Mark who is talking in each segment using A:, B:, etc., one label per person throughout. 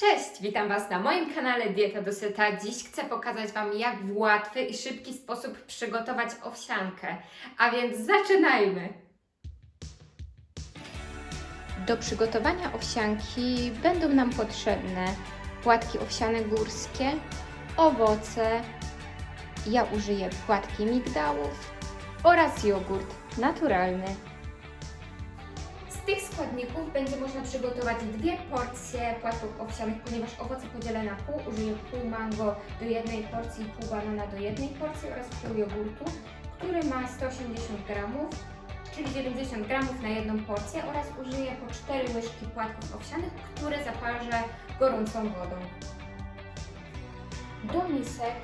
A: Cześć, witam Was na moim kanale Dieta do Seta. Dziś chcę pokazać Wam, jak w łatwy i szybki sposób przygotować owsiankę. A więc zaczynajmy! Do przygotowania owsianki będą nam potrzebne płatki owsiane górskie, owoce, ja użyję płatki migdałów oraz jogurt naturalny. Tych składników będzie można przygotować dwie porcje płatków owsianych, ponieważ owoce podzielę na pół. Użyję pół mango do jednej porcji, pół banana do jednej porcji oraz pół jogurtu, który ma 180 gramów, czyli 90 gramów na jedną porcję oraz użyję po 4 łyżki płatków owsianych, które zaparzę gorącą wodą. Do misek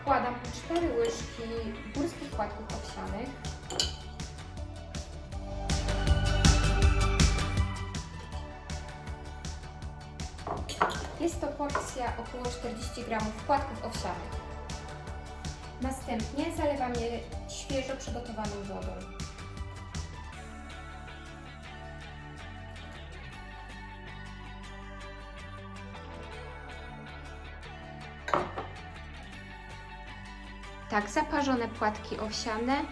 A: wkładam po 4 łyżki górskich płatków owsianych. Jest to porcja około 40 g płatków owsianych. Następnie zalewam je świeżo przygotowaną wodą. Tak zaparzone płatki owsiane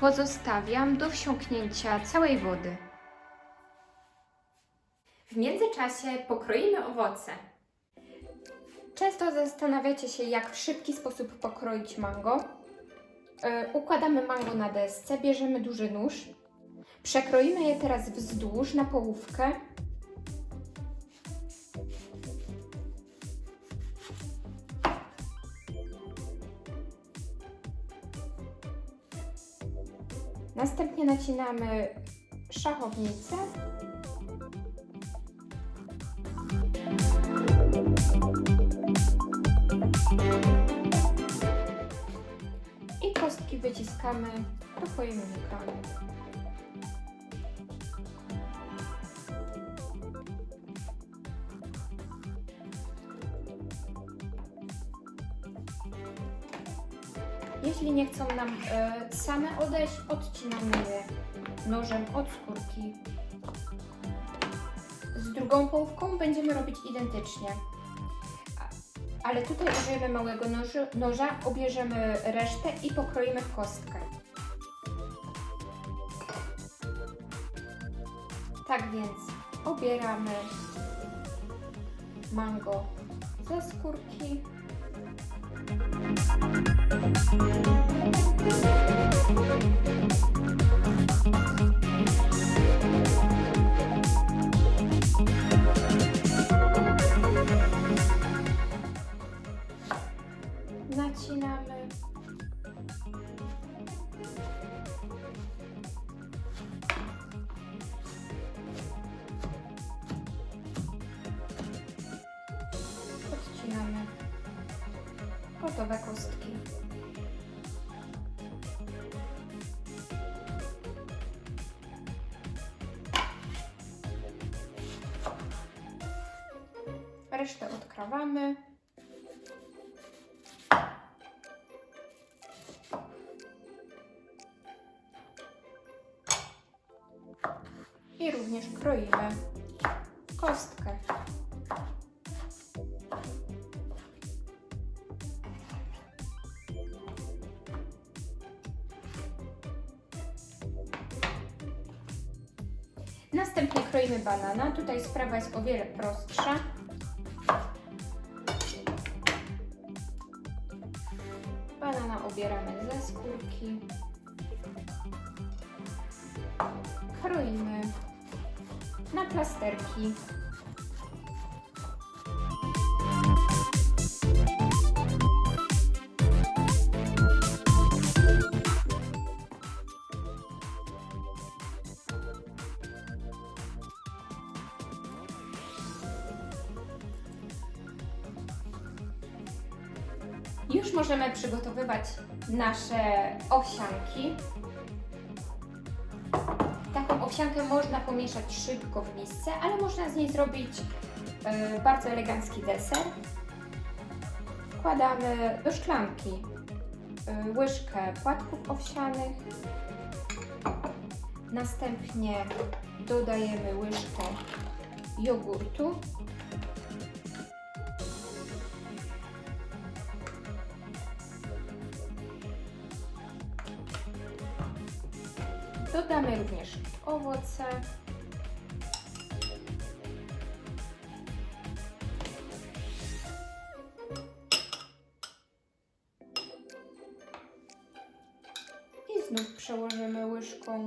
A: pozostawiam do wsiąknięcia całej wody. W międzyczasie pokroimy owoce. Często zastanawiacie się, jak w szybki sposób pokroić mango. Yy, układamy mango na desce, bierzemy duży nóż. Przekroimy je teraz wzdłuż na połówkę. Następnie nacinamy szachownicę wyciskamy do pojemnika. Jeśli nie chcą nam e, same odejść, odcinamy je nożem od skórki. Z drugą połówką będziemy robić identycznie. Ale tutaj użyjemy małego nożu, noża, obierzemy resztę i pokroimy w kostkę. Tak więc obieramy mango ze skórki. Nacinamy. Gotowe kostki. Resztę odkrawamy. I również kroimy kostkę. Następnie kroimy banana. Tutaj sprawa jest o wiele prostsza. Banana obieramy ze skórki. Kroimy na plasterki. Już możemy przygotowywać nasze owsianki. Taką owsiankę można pomieszać szybko w misce, ale można z niej zrobić e, bardzo elegancki deser. Wkładamy do szklanki e, łyżkę płatków owsianych. Następnie dodajemy łyżkę jogurtu. Dodamy również owoce. I znów przełożymy łyżką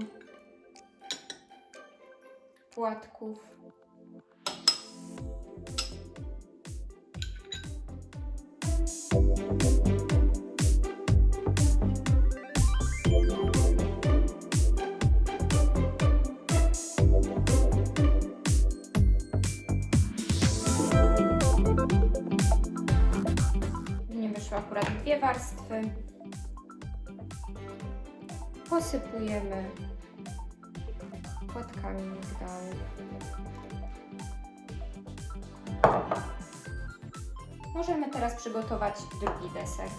A: płatków. Nie akurat dwie warstwy. Posypujemy płatkami migdałów. Możemy teraz przygotować drugi deser.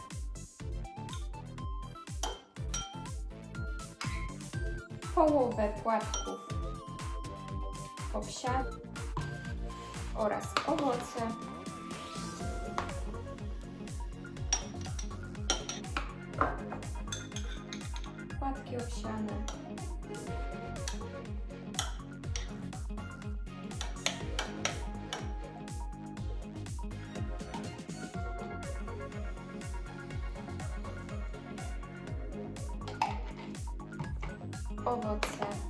A: Połowę płatków owsianych oraz owoce. Płatki owsiane. Owoce.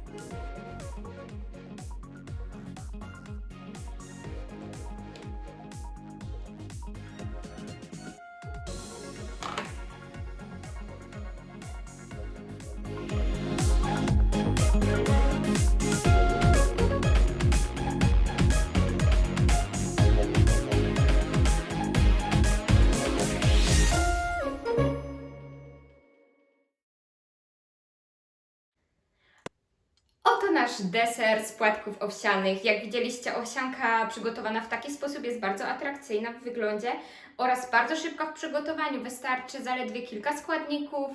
A: Nasz deser z płatków owsianych. Jak widzieliście, owsianka przygotowana w taki sposób jest bardzo atrakcyjna w wyglądzie oraz bardzo szybka w przygotowaniu. Wystarczy zaledwie kilka składników,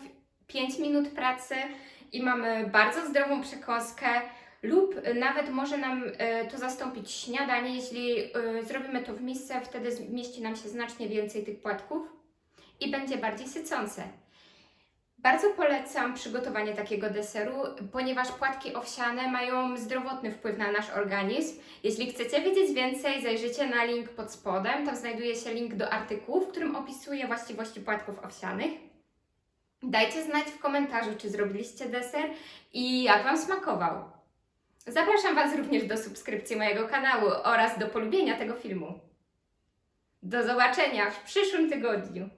A: 5 minut pracy i mamy bardzo zdrową przekąskę lub nawet może nam e, to zastąpić śniadanie, jeśli e, zrobimy to w misce, wtedy zmieści nam się znacznie więcej tych płatków i będzie bardziej sycące. Bardzo polecam przygotowanie takiego deseru, ponieważ płatki owsiane mają zdrowotny wpływ na nasz organizm. Jeśli chcecie wiedzieć więcej, zajrzyjcie na link pod spodem. Tam znajduje się link do artykułu, w którym opisuję właściwości płatków owsianych. Dajcie znać w komentarzu, czy zrobiliście deser i jak Wam smakował. Zapraszam Was również do subskrypcji mojego kanału oraz do polubienia tego filmu. Do zobaczenia w przyszłym tygodniu.